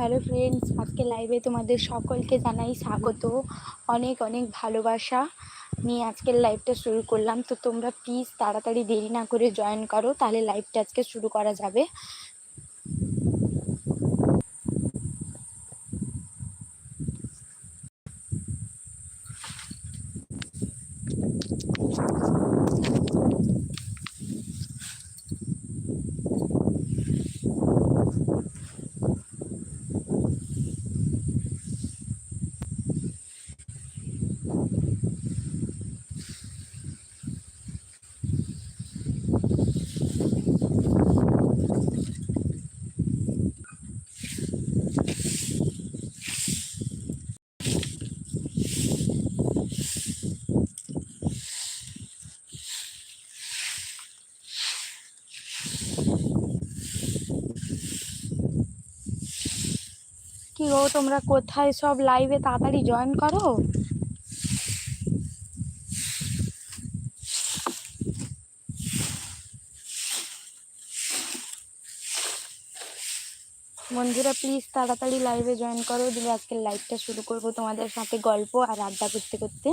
Hello friends আজকে লাইভে তোমাদের সকলকে জানাই স্বাগত। অনেক অনেক ভালোবাসা। নিয়ে আজকের লাইভটা শুরু করলাম। তো তোমরা প্লিজ তাড়াতাড়ি দেরি না করে জয়েন করো, তাহলে লাইভটা আজকে শুরু করা যাবে। তোমরা কোথায় সব লাইভে তাড়াতাড়ি জয়েন করো? বন্ধুরা প্লিজ তাড়াতাড়ি লাইভে জয়েন করো। দিলে আজকের লাইভটা শুরু করব তোমাদের সাথে গল্প আর আড্ডা করতে করতে।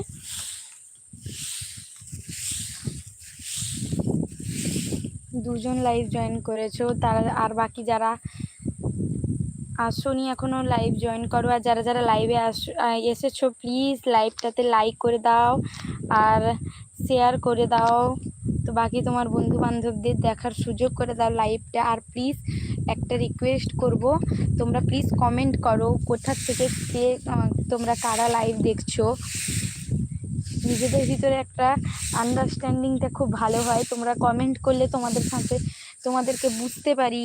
দুজন লাইভ জয়েন করেছ। তারা আর বাকি যারা আসোনি এখনও লাইভ জয়েন করো। আর যারা যারা লাইভে আস এসেছ প্লিজ লাইভটাতে লাইক করে দাও আর শেয়ার করে দাও। তো বাকি তোমার বন্ধু বান্ধবদের দেখার সুযোগ করে দাও লাইভটা আর প্লিজ একটা রিকোয়েস্ট করব, তোমরা প্লিজ কমেন্ট করো কোথা থেকে কে তোমরা কারা লাইভ দেখছ। নিজেদের ভিতরে একটা আন্ডারস্ট্যান্ডিংটা খুব ভালো হয়। তোমরা কমেন্ট করলে তোমাদের সাথে তোমাদেরকে বুঝতে পারি।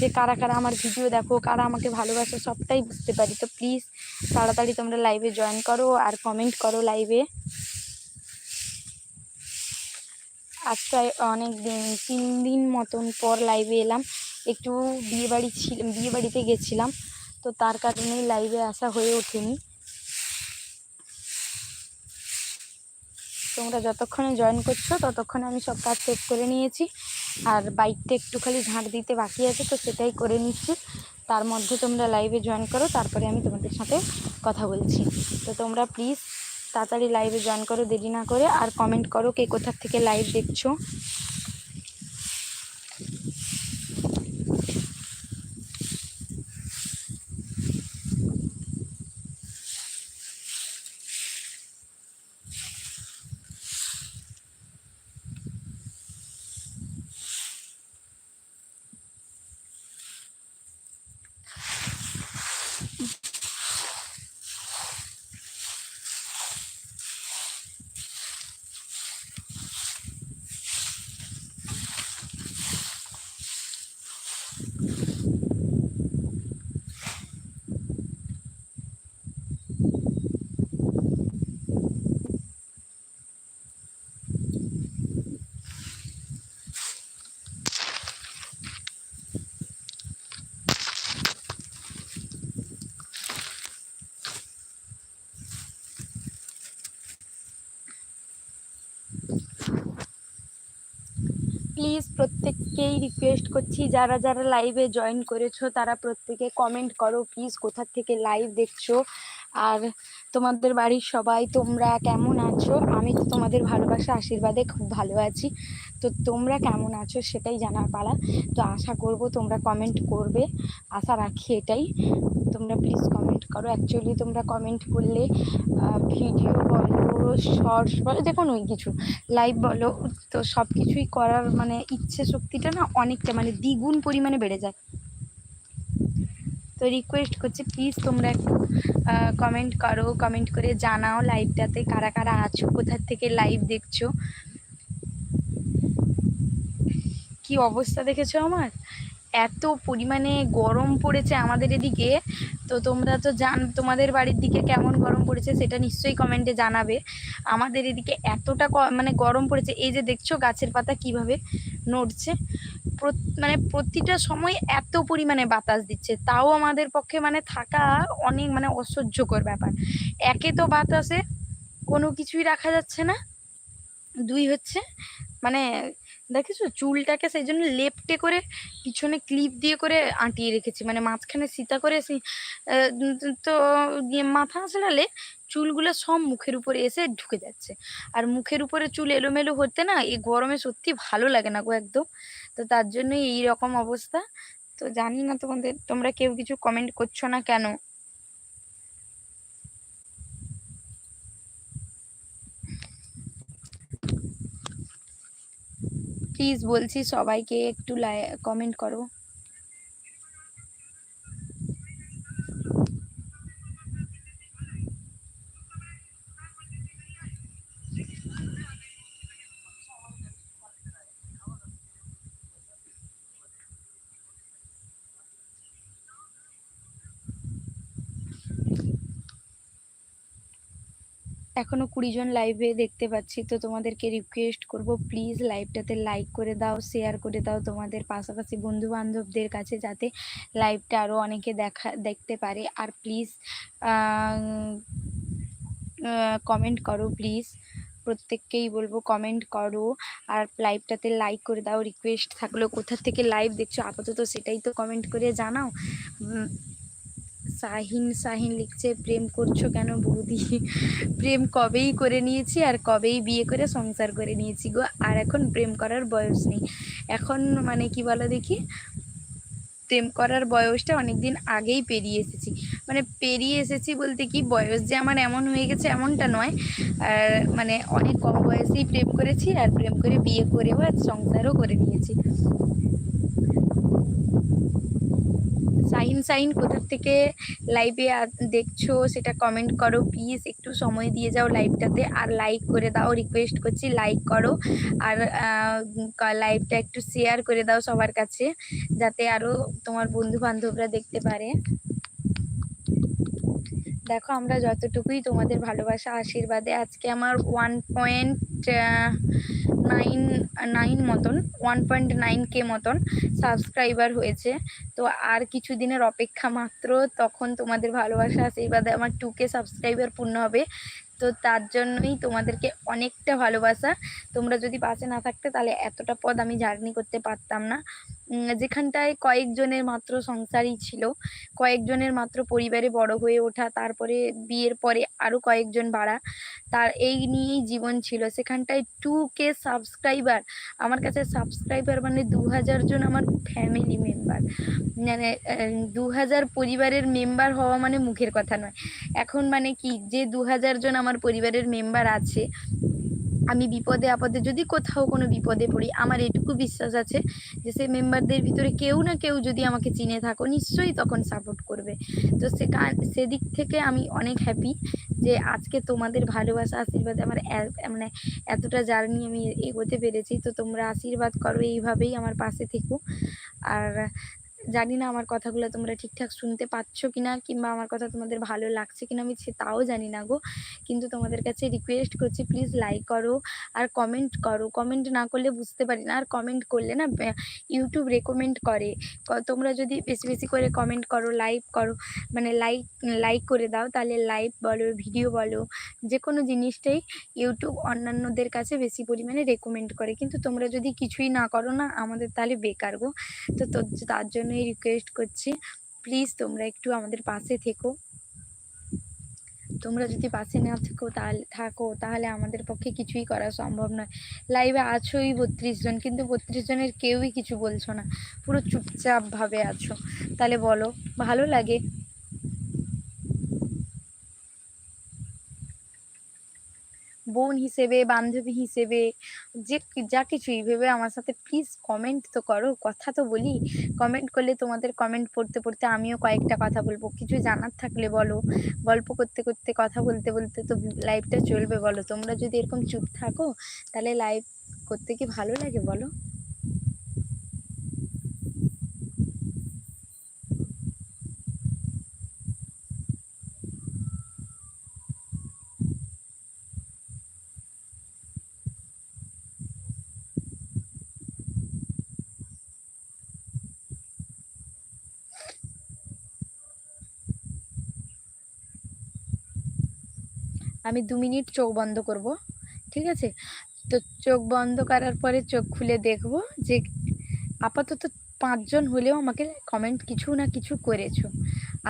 যে কারা কারা আমার ভিডিও দেখো, কারা আমাকে ভালোবাসে সবটাই বুঝতে পারি। তো প্লিজ তাড়াতাড়ি তোমরা লাইভে জয়েন করো আর কমেন্ট করো লাইভে আজকে অনেক দিন, তিন দিন মতন পর লাইভে এলাম। একটু বিয়ে বাড়ি ছিল বিয়ে বাড়িতে গেছিলাম, তো তার কারণেই লাইভে আসা হয়ে ওঠেনি। তোমরা যতক্ষণে জয়েন করছ, ততক্ষণে আমি সব কাজ শেষ করে নিয়েছি। আর বাইকটা একটু খালি ঝাঁট দিতে বাকি আছে, তো সেটাই করে নিচ্ছি। তার মধ্যে তোমরা লাইভে জয়েন করো, তারপরে আমি তোমাদের সাথে কথা বলছি। তো তোমরা প্লিজ তাড়াতাড়ি লাইভে জয়েন করো, দেরি না করে। আর কমেন্ট করো কে কোথার থেকে লাইভ দেখছ। প্লিজ প্রত্যেককেই রিকোয়েস্ট করছি, যারা যারা লাইভে জয়েন করেছ, তারা প্রত্যেকে কমেন্ট করো প্লিজ কোথা থেকে লাইভ দেখছ? আর তোমাদের বাড়ির সবাই তোমরা কেমন আছো? আমি তো তোমাদের ভালোবাসা, আশীর্বাদে খুব ভালো আছি। তো তোমরা কেমন আছো সেটাই জানার পালা। তো আশা করব তোমরা কমেন্ট করবে। আশা রাখি এটাই। তোমরা প্লিজ কমেন্ট করো। অ্যাকচুয়ালি তোমরা কমেন্ট করলে ভিডিও বলো শর্টস বলো, যে কোনোই কিছু লাইভ বলো, তো সব কিছুই করার মানে ইচ্ছে শক্তিটা না অনেকটা মানে দ্বিগুণ পরিমাণে বেড়ে যায়। তো রিকোয়েস্ট করছি প্লিজ তোমরা একটু কমেন্ট করো কমেন্ট করে জানাও লাইভটাতে কারা কারা আছো, কোথার থেকে লাইভ দেখছ। কি অবস্থা দেখেছ আমার? এত পরিমাণে গরম পড়েছে আমাদের এদিকে, তো তোমরা তো জান, তোমাদের বাড়ির দিকে কেমন গরম পড়েছে সেটা নিশ্চয়ই কমেন্টে জানাবে। আমাদের এদিকে এতটা মানে গরম পড়েছে, এই যে দেখছ গাছের পাতা কীভাবে নড়ছে। মানে প্রতিটা সময় এত পরিমাণে বাতাস দিচ্ছে। তাও আমাদের পক্ষে মানে থাকা অনেক মানে অসহ্যকর ব্যাপার। একে তো বাতাসে কোনো কিছুই রাখা যাচ্ছে না। দুই হচ্ছে মানে দেখেছ? চুলটাকে সেই জন্য লেপটে করে পিছনে ক্লিপ দিয়ে করে আঁটিয়ে রেখেছি। মানে মাঝখানে সীতা করে সেই তো ইয়ে মাথা আসলালে চুলগুলো সব মুখের উপরে এসে ঢুকে যাচ্ছে। আর মুখের উপরে চুল এলোমেলো হতে না, এই গরমে সত্যি ভালো লাগে না গো একদম। তো তার জন্যই এই রকম অবস্থা। তো জানি না তোমাদের, তোমরা কেউ কিছু কমেন্ট করছ না কেন? প্লিজ বলছি সবাইকে একটু কমেন্ট করো। এখনও কুড়ি জন লাইভে দেখতে পাচ্ছি, তো তোমাদেরকে রিকোয়েস্ট করব প্লিজ লাইভটাতে লাইক করে দাও শেয়ার করে দাও তোমাদের পাশাপাশি বন্ধু বান্ধবদের কাছে যাতে লাইভটা আরও অনেকে দেখা, দেখতে পারে। আর প্লিজ কমেন্ট করো প্লিজ প্রত্যেককেই বলব কমেন্ট করো। আর লাইভটাতে লাইক করে দাও রিকোয়েস্ট থাকল কোথা থেকে লাইভ দেখছ? আপাতত সেটাই তো কমেন্ট করে জানাও। শাহিন শাহিন লিখছে, প্রেম করছ কেন বৌদি? প্রেম কবেই করে নিয়েছি আর কবেই বিয়ে করে সংসার করে নিয়েছি গো। আর এখন প্রেম করার বয়স নেই। এখন মানে কি বলো দেখি? প্রেম করার বয়সটা অনেকদিন আগেই পেরিয়ে এসেছি। মানে পেরিয়ে এসেছি বলতে কি, বয়স যে আমার এমন হয়ে গেছে এমনটা নয়। আর মানে অনেক কম বয়সেই প্রেম করেছি আর প্রেম করে বিয়ে করেও আর সংসারও করে নিয়েছি। সাইন সাইন কোথা থেকে লাইভে দেখছ সেটা কমেন্ট করো প্লিজ একটু সময় দিয়ে যাও লাইভটাতে আর লাইক করে দাও রিকোয়েস্ট করছি লাইক করো। আর লাইভটা একটু শেয়ার করে দাও সবার কাছে, যাতে আরও তোমার বন্ধু বান্ধবরা দেখতে পারে। দেখো, আমরা যতটুকুই তোমাদের ভালোবাসা, আশীর্বাদে আজকে আমার ওয়ান পয়েন্ট নাইন নাইন মতন ওয়ান পয়েন্ট নাইন কে মতন সাবস্ক্রাইবার হয়েছে। তো আর কিছু দিনের অপেক্ষা মাত্র, তখন তোমাদের ভালোবাসা আশীর্বাদে আমার টু কে সাবস্ক্রাইবার পূর্ণ হবে। তো তার জন্যই তোমাদেরকে অনেকটা ভালোবাসা। তোমরা যদি পাশে না থাকতে, তাহলে এতটা পদ আমি জার্নি করতে পারতাম না। যেখানটায় কয়েকজনের মাত্র সংসারই ছিল। কয়েকজনের মাত্র পরিবারে বড় হয়ে ওঠা, তারপরে বিয়ের পরে আরও কয়েকজন বাড়া, তার এই নিয়েই জীবন ছিল। সেখানটায় টু কে সাবস্ক্রাইবার আমার কাছে সাবস্ক্রাইবার মানে দু হাজার জন আমার ফ্যামিলি মেম্বার মানে দু হাজার পরিবারের মেম্বার হওয়া মানে মুখের কথা নয়। এখন মানে কি, যে দু হাজার জন আমার পরিবারের মেম্বার আছে আমি বিপদে আপদে যদি কোথাও কোনো বিপদে পড়ি, আমার এটুকু বিশ্বাস আছে যে সে মেম্বারদের ভিতরে কেউ না কেউ যদি আমাকে চিনে থাকো, নিশ্চয়ই তখন সাপোর্ট করবে। তো সে সেদিক থেকে আমি অনেক হ্যাপি যে আজকে তোমাদের ভালোবাসা, আশীর্বাদে আমার মানে এতটা জার্নি আমি এগোতে পেরেছি। তো তোমরা আশীর্বাদ করো, এইভাবেই আমার পাশে থেকো। আর জানি না আমার কথাগুলো তোমরা ঠিকঠাক শুনতে পাচ্ছ কিনা, কিংবা আমার কথা তোমাদের ভালো লাগছে কিনা, আমি তাও জানি না গো। কিন্তু তোমাদের কাছে রিকোয়েস্ট করছি প্লিজ লাইক করো আর কমেন্ট করো। কমেন্ট না করলে বুঝতে পারি না, আর কমেন্ট করলে না ইউটিউব রেকমেন্ড করে। তোমরা যদি বেশি বেশি করে কমেন্ট করো লাইক করো মানে লাইক লাইক করে দাও, তাহলে লাইভ বলো ভিডিও বলো যে কোনো জিনিসটাই ইউটিউব অন্যান্যদের কাছে বেশি পরিমাণে রেকমেন্ড করে। কিন্তু তোমরা যদি কিছুই না করো না, আমাদের তাহলে বেকার গো। তো তার জন্যই রিকোয়েস্ট করছি। প্লিজ তোমরা একটু আমাদের পাশে থেকো। তোমরা যদি পাশে না থেকো তাহলে, থাকো, তাহলে আমাদের পক্ষে কিছুই করা সম্ভব নয়। লাইভে আছোই বত্রিশ জন, কিন্তু বত্রিশ জনের কেউই কিছু বলছো না। পুরো চুপচাপ ভাবে আছো। তাহলে বলো, ভালো লাগে? বোন হিসেবে, বান্ধবী হিসেবে, যে যা কিছুই ভেবে আমার সাথে প্লিজ কমেন্ট তো করো, কথা তো বলি। কমেন্ট করলে তোমাদের কমেন্ট পড়তে পড়তে আমিও কয়েকটা কথা বলব। কিছু জানার থাকলে বলো। গল্প করতে করতে, কথা বলতে বলতে তো লাইভটা চলবে বলো। তোমরা যদি এরকম চুপ থাকো, তাহলে লাইভ করতে কি ভালো লাগে বলো? আমি দু মিনিট চোখ বন্ধ করব, ঠিক আছে? তো চোখ বন্ধ করার পরে চোখ খুলে দেখব যে আপাতত পাঁচজন হলেও আমাকে কমেন্ট কিছু না কিছু করেছ।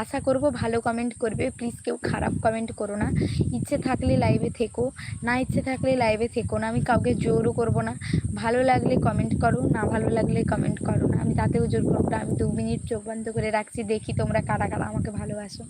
আশা করব ভালো কমেন্ট করবে প্লিজ কেউ খারাপ কমেন্ট করো না। ইচ্ছে থাকলে লাইভে থেকো, না ইচ্ছে থাকলে লাইভে থেকো না, আমি কাউকে জোরও করব না। ভালো লাগলে কমেন্ট করো, না ভালো লাগলে কমেন্ট করো না। আমি তাতেও জোর করব না, আমি দু মিনিট চোখ বন্ধ করে রাখছি, দেখি তোমরা কারা কারা আমাকে ভালোবাসো।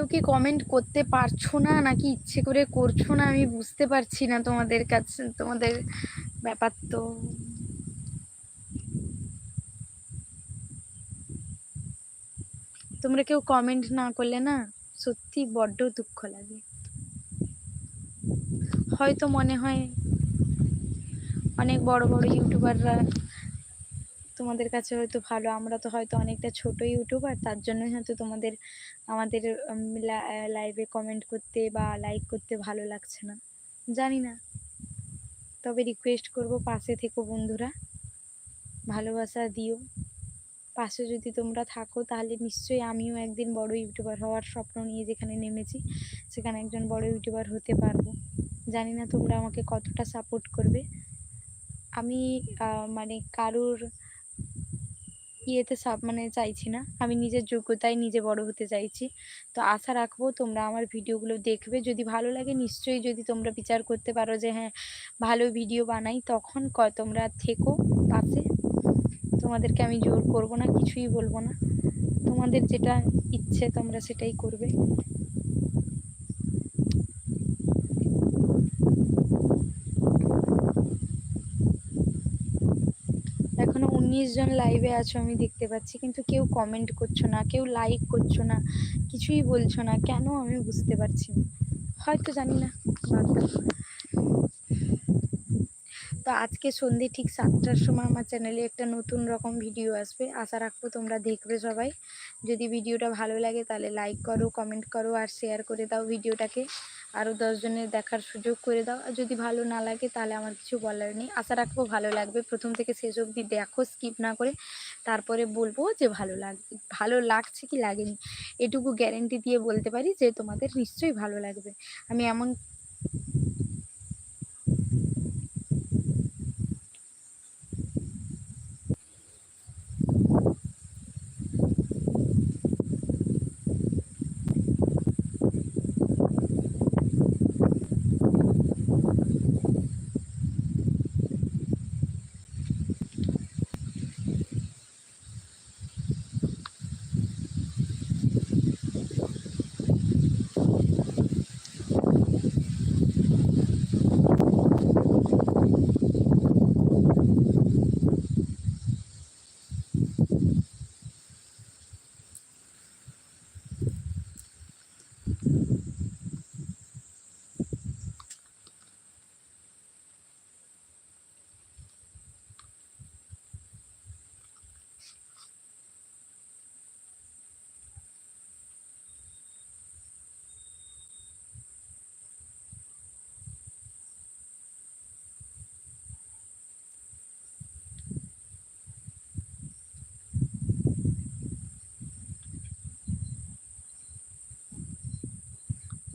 কেউ কি কমেন্ট করতে পারছ না? নাকি ইচ্ছে করে করছ না? আমি বুঝতে পারছি না তোমাদের কাছে, তোমাদের ব্যাপার তো। তোমরা কেউ কমেন্ট না করলে না সত্যি বড্ড দুঃখ লাগে। হয়তো মনে হয় অনেক বড় বড় ইউটিউবাররা তোমাদের কাছে হয়তো ভালো। আমরা তো হয়তো অনেকটা ছোট ইউটিউবার, তার জন্যই হয়তো তোমাদের, আমাদের লাইভে কমেন্ট করতে বা লাইক করতে ভালো লাগছে না। জানি না। তবে রিকোয়েস্ট করব পাশে থেকো বন্ধুরা। ভালোবাসা দিও। পাশে যদি তোমরা থাকো, তাহলে নিশ্চয়ই আমিও একদিন বড় ইউটিউবার হওয়ার স্বপ্ন নিয়ে যেখানে নেমেছি, সেখানে একজন বড় ইউটিউবার হতে পারব। জানি না তোমরা আমাকে কতটা সাপোর্ট করবে। আমি মানে কারুর ইয়েতে সব মানে চাইছি না। আমি নিজের যোগ্যতায় নিজে বড় হতে চাইছি। তো আশা রাখব তোমরা আমার ভিডিওগুলো দেখবে। যদি ভালো লাগে নিশ্চয়ই যদি তোমরা বিচার করতে পারো যে হ্যাঁ ভালো ভিডিও বানাই, তখন ক, তোমরা থেকো পাশে। তোমাদেরকে আমি জোর করব না, কিছুই বলব না। তোমাদের যেটা ইচ্ছে তোমরা সেটাই করবে এখনও উনিশ জন লাইভে আছো আমি দেখতে পাচ্ছি, কিন্তু কেউ কমেন্ট করছ না, কেউ লাইক করছ না, কিছুই বলছো না, কেন আমি বুঝতে পারছি না? হয়তো জানি না তো আজকে সন্ধে ঠিক সাতটার সময় আমার চ্যানেলে একটা নতুন রকম ভিডিও আসবে। আশা রাখব তোমরা দেখবে সবাই। যদি ভিডিওটা ভালো লাগে তাহলে লাইক করো কমেন্ট করো আর শেয়ার করে দাও ভিডিওটাকে। আরও দশজনের দেখার সুযোগ করে দাও। আর যদি ভালো না লাগে তাহলে আমার কিছু বলার নেই। আশা রাখব ভালো লাগবে। প্রথম থেকে শেষ অবধি দেখো স্কিপ না করে তারপরে বলব যে ভালো লাগবে ভালো লাগছে কি লাগেনি। এটুকু গ্যারেন্টি দিয়ে বলতে পারি যে তোমাদের নিশ্চয়ই ভালো লাগবে। আমি এমন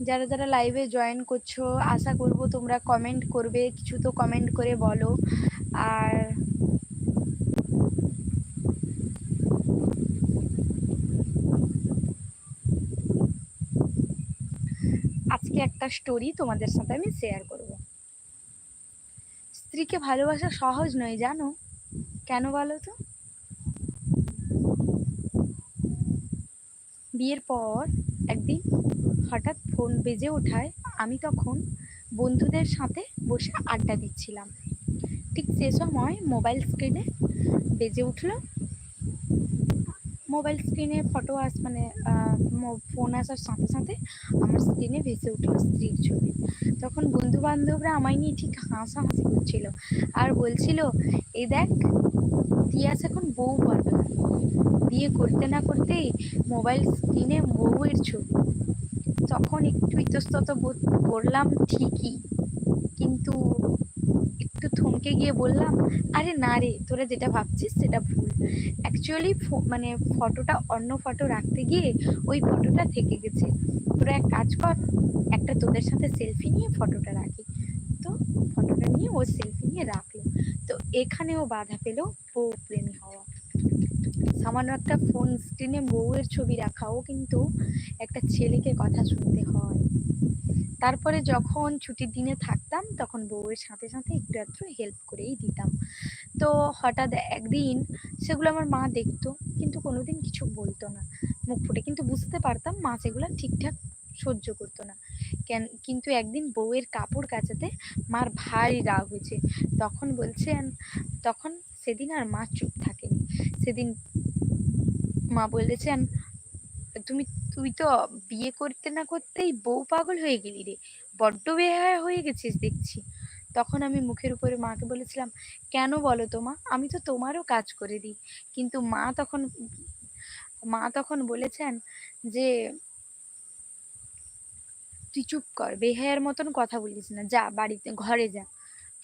যারা যারা লাইভে জয়েন করছ, আশা করব তোমরা কমেন্ট করবে, কিছু তো কমেন্ট করে বলো। আর আজকে একটা স্টোরি তোমাদের সাথে আমি শেয়ার করব। স্ত্রীকে ভালোবাসা সহজ নয়, জানো? কেন বলো তো? বিয়ের পর একদিন হঠাৎ ফোন বেজে ওঠায় আমি তখন বন্ধুদের সাথে বসে আড্ডা দিচ্ছিলাম। ঠিক সে সময় মোবাইল স্ক্রিনে বেজে উঠল। মোবাইল স্ক্রিনে ফটো আস মানে ফোন আসার সাথে সাথে আমার স্ক্রিনে ভেসে উঠল স্ত্রীর ছবি। তখন বন্ধু বান্ধবরা আমায় নিয়ে ঠিক হাসাহাসি করছিল আর বলছিল, এ দেখ, তিয়াস এখন বউ পাবে বিয়ে করতে না করতেই মোবাইল স্ক্রিনে বউয়ের ছবি। তখন একটু ইতস্তত বোধ করলাম, ঠিকই। কিন্তু একটু থমকে গিয়ে বললাম, আরে না রে, তোরা যেটা ভাবছিস সেটা ভুল। অ্যাকচুয়ালি মানে ফটোটা অন্য ফটো রাখতে গিয়ে ওই ফটোটা থেকে গেছে। তোরা এক কাজ কর, একটা তোদের সাথে সেলফি নিয়ে ফটোটা রাখি। তো ফটোটা নিয়ে ও সেলফি নিয়ে রাখল। তো এখানেও বাধা পেল বউ প্রেমী সামান্য একটা ফোন স্ক্রিনে বউয়ের ছবি রাখাও কিন্তু একটা ছেলেকে কথা শুনতে হয়। তারপরে যখন ছুটির দিনে থাকতাম, তখন বউয়ের সাথে সাথে একটু একটু হেল্প করেই দিতাম। তো হঠাৎ একদিন সেগুলো আমার মা দেখতো, কিন্তু কোনোদিন কিছু বলতো না। মুখ ফুটে কিন্তু বুঝতে পারতাম মা সেগুলো ঠিকঠাক সহ্য করতো না। কেন, কিন্তু একদিন বউয়ের কাপড় কাচাতে মার ভারী রাগ হয়েছে। তখন বলছেন, তখন সেদিন আর মা চুপ থাকেনি। সেদিন মা বলেছেন, তুমি, তুই তো বিয়ে করতে না করতেই বউ পাগল হয়ে গেলি রে। বড্ড বেহায়া হয়ে গেছিস দেখছি। তখন আমি মুখের উপরে মাকে বলেছিলাম, কেন বলো তো মা, আমি তো তোমারও কাজ করে দিই। কিন্তু মা তখন মা তখন বলেছেন যে, তুই চুপ কর, বেহায়ার মতন কথা বলিস না, যা বাড়িতে, ঘরে যা।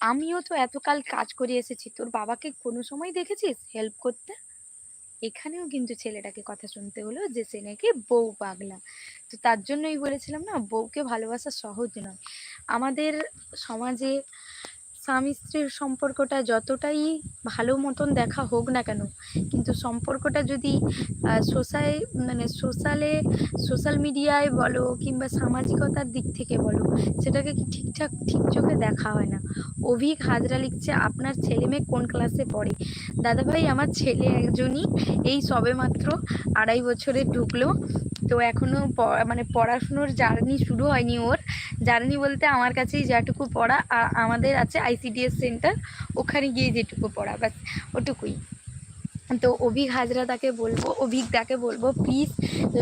আমিও তো এতকাল কাজ করে এসেছি, তোর বাবাকে কোনো সময় দেখেছিস হেল্প করতে? এখানেও কিন্তু ছেলেটাকে কথা শুনতে হলো যে সে নাকি বউ পাগলা। তো তার জন্যই বলেছিলাম না, বউকে ভালোবাসা সহজ নয়। আমাদের সমাজে স্বামী স্ত্রীর সম্পর্কটা যতটাই ভালো মতন দেখা হোক না কেন, কিন্তু সম্পর্কটা যদি সোসাই মানে সোশ্যালে, সোশ্যাল মিডিয়ায় বলো কিংবা সামাজিকতার দিক থেকে বলো, সেটাকে কি ঠিকঠাক, ঠিক চোখে দেখা হয় না? অভিক হাজরা লিখছে, আপনার ছেলে মেয়ে কোন ক্লাসে পড়ে? দাদাভাই, আমার ছেলে একজনই এই সবে মাত্র আড়াই বছরে ঢুকলো। তো এখনও মানে পড়াশুনোর জার্নি শুরু হয়নি ওর। জার্নি বলতে আমার কাছেই যেটুকু পড়া আমাদের আছে আইসিডিএস সেন্টার, ওখানে গিয়ে যেটুকু পড়া, ব্যাস, ওটুকুই। তো অভিক হাজরা তাকে বলব, অভিক দাকে বলব প্লিজ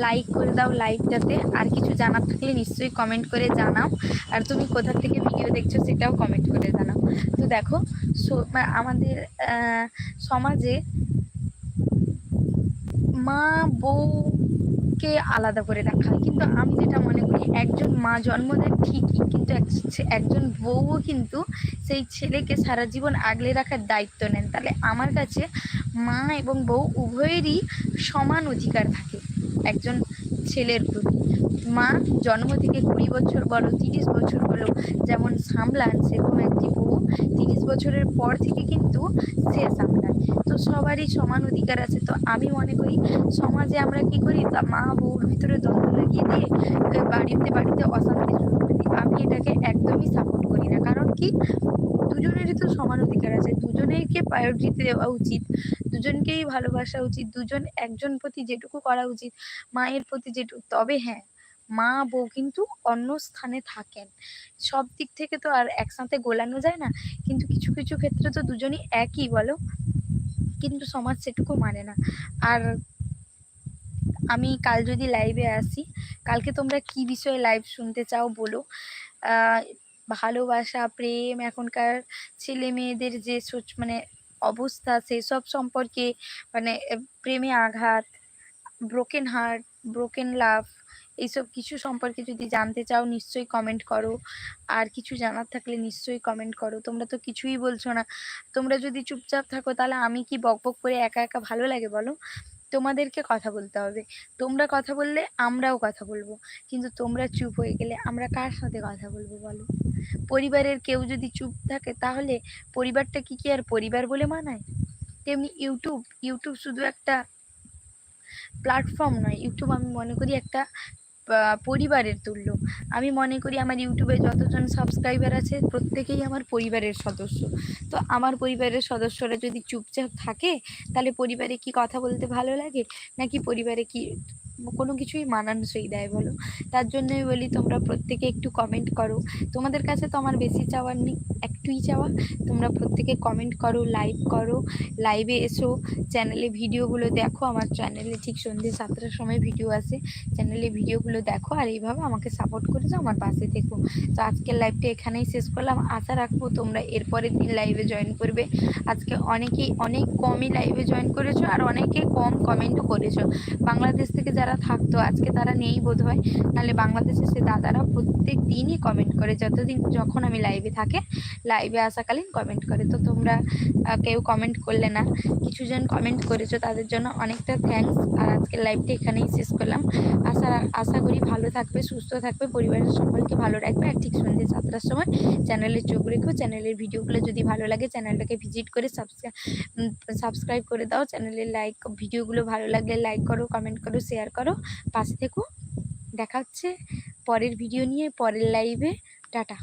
লাইক করে দাও লাইকটাতে আর কিছু জানার থাকলে নিশ্চয়ই কমেন্ট করে জানাও। আর তুমি কোথা থেকে ভিডিও দেখছ সেটাও কমেন্ট করে জানাও। তো দেখো আমাদের সমাজে মা বউকে আলাদা করে দেখা হয়। কিন্তু আমি যেটা মনে করি, একজন মা জন্ম দেয় ঠিকই, কিন্তু একজন বউও কিন্তু সেই ছেলেকে সারা জীবন আগলে রাখার দায়িত্ব নেন। তাহলে আমার কাছে মা এবং বউ উভয়েরই সমান অধিকার থাকে। একজন ছেলের প্রতি। মা জন্ম থেকে কুড়ি বছর বলো তিরিশ বছর বলো যেমন সামলান সেরকম একটি বউ, তিরিশ বছরের পর থেকে কিন্তু সে সামলান তো সবারই সমান অধিকার আছে। তো আমি মনে করি সমাজে আমরা কি করি? তা মা বউর ভিতরে দ্বন্দ্ব লাগিয়ে দিয়ে বাড়িতে বাড়িতে অশান্তি শুরু করে আমি এটাকে একদমই সাপোর্ট করি না। কারণ কি? দুজনেরই তো সমান অধিকার আছে। দুজনেরকে প্রায়োরিটি দেওয়া উচিত। দুজনকেই ভালোবাসা উচিত, দুজন একজন প্রতি যেটুকু করা উচিত, মায়ের প্রতি যেটুকু, তবে হ্যাঁ মা বউ কিন্তু অন্য স্থানে থাকেন। সব দিক থেকে তো আর একসাথে গোলানো যায় না, কিন্তু কিছু কিছু ক্ষেত্রে তো দুজনই একই বলো, কিন্তু সমাজ সেটুকু মানে না। আর আমি কাল যদি লাইভে আসি, কালকে তোমরা কি বিষয়ে লাইভ শুনতে চাও বলো। ভালোবাসা, প্রেম, এখনকার ছেলে মেয়েদের যে সোচ মানে অবস্থা সেসব সম্পর্কে মানে প্রেমে আঘাত ব্রোকেন হার্ট ব্রোকেন লাভ এইসব কিছু সম্পর্কে যদি জানতে চাও, নিশ্চয়ই কমেন্ট করো। আর কিছু জানার থাকলে নিশ্চয়ই কমেন্ট করো। তোমরা তো কিছুই বলছো না। তোমরা যদি চুপচাপ থাকো, তাহলে আমি কি বক বক করে একা একা ভালো লাগে বলো? তোমাদেরকে কথা বলতে হবে। তোমরা কথা বললে আমরাও কথা বলব। কিন্তু তোমরা চুপ হয়ে গেলে আমরা কার সাথে কথা বলব বলো? পরিবারের কেউ যদি চুপ থাকে তাহলে পরিবারটা কি কি আর পরিবার বলে মানায়? তেমনি ইউটিউব ইউটিউব শুধু একটা প্ল্যাটফর্ম নয়। ইউটিউব আমি মনে করি একটা পরিবারের তুল্য। আমি মনে করি আমার ইউটিউবে যতজন সাবস্ক্রাইবার আছে, প্রত্যেকেই আমার পরিবারের সদস্য। তো আমার পরিবারের সদস্যরা যদি চুপচাপ থাকে, তাহলে পরিবারে কি কথা বলতে ভালো লাগে? নাকি পরিবারে কি কোনো কিছুই মানানসই দেয় বলো। তার জন্যই বলি তোমরা প্রত্যেকে একটু কমেন্ট করো। তোমাদের কাছে তো আমার বেশি চাওয়ার নেই, একটুই চাওয়া। তোমরা প্রত্যেকে কমেন্ট করো লাইক করো লাইভে এসো। চ্যানেলে ভিডিওগুলো দেখো, আমার চ্যানেলে ঠিক সন্ধ্যে সাতটার সময় ভিডিও আসে। চ্যানেলে ভিডিওগুলো দেখো আর এইভাবে আমাকে সাপোর্ট করে যাও, আমার পাশে থেকো। তো আজকের লাইভটা এখানেই শেষ করলাম। আশা রাখব তোমরা এরপরের দিন লাইভে জয়েন করবে। আজকে অনেকেই, অনেক কমই লাইভে জয়েন করেছ আর অনেকে কম কমেন্টও করেছ। বাংলাদেশ থেকে যারা থাকতো, আজকে তারা নেই বোধ হয় নাহলে বাংলাদেশে সে দাদারা প্রত্যেক দিনই কমেন্ট করে, যতদিন যখন আমি লাইভে থাকে লাইভে আসাকালীন কমেন্ট করে। তো তোমরা কেউ কমেন্ট করলে না কিছু জন কমেন্ট করেছ তাদের জন্য অনেকটা থ্যাঙ্কস আর আজকের লাইভটা এখানেই শেষ করলাম। আশা আশা করি ভালো থাকবে, সুস্থ থাকবে, পরিবারের সকলকে ভালো রাখবে। আর ঠিক সন্ধ্যে সাতটার সময় চ্যানেলে চোখ রেখো চ্যানেলের ভিডিওগুলো যদি ভালো লাগে চ্যানেলটাকে ভিজিট করে সাবস্ক্রাইব সাবস্ক্রাইব করে দাও। চ্যানেলের লাইক ভিডিওগুলো ভালো লাগলে লাইক করো কমেন্ট করো শেয়ার করো। পাশে থেকো। দেখা হচ্ছে পরের ভিডিও নিয়ে পরের লাইভে টাটা।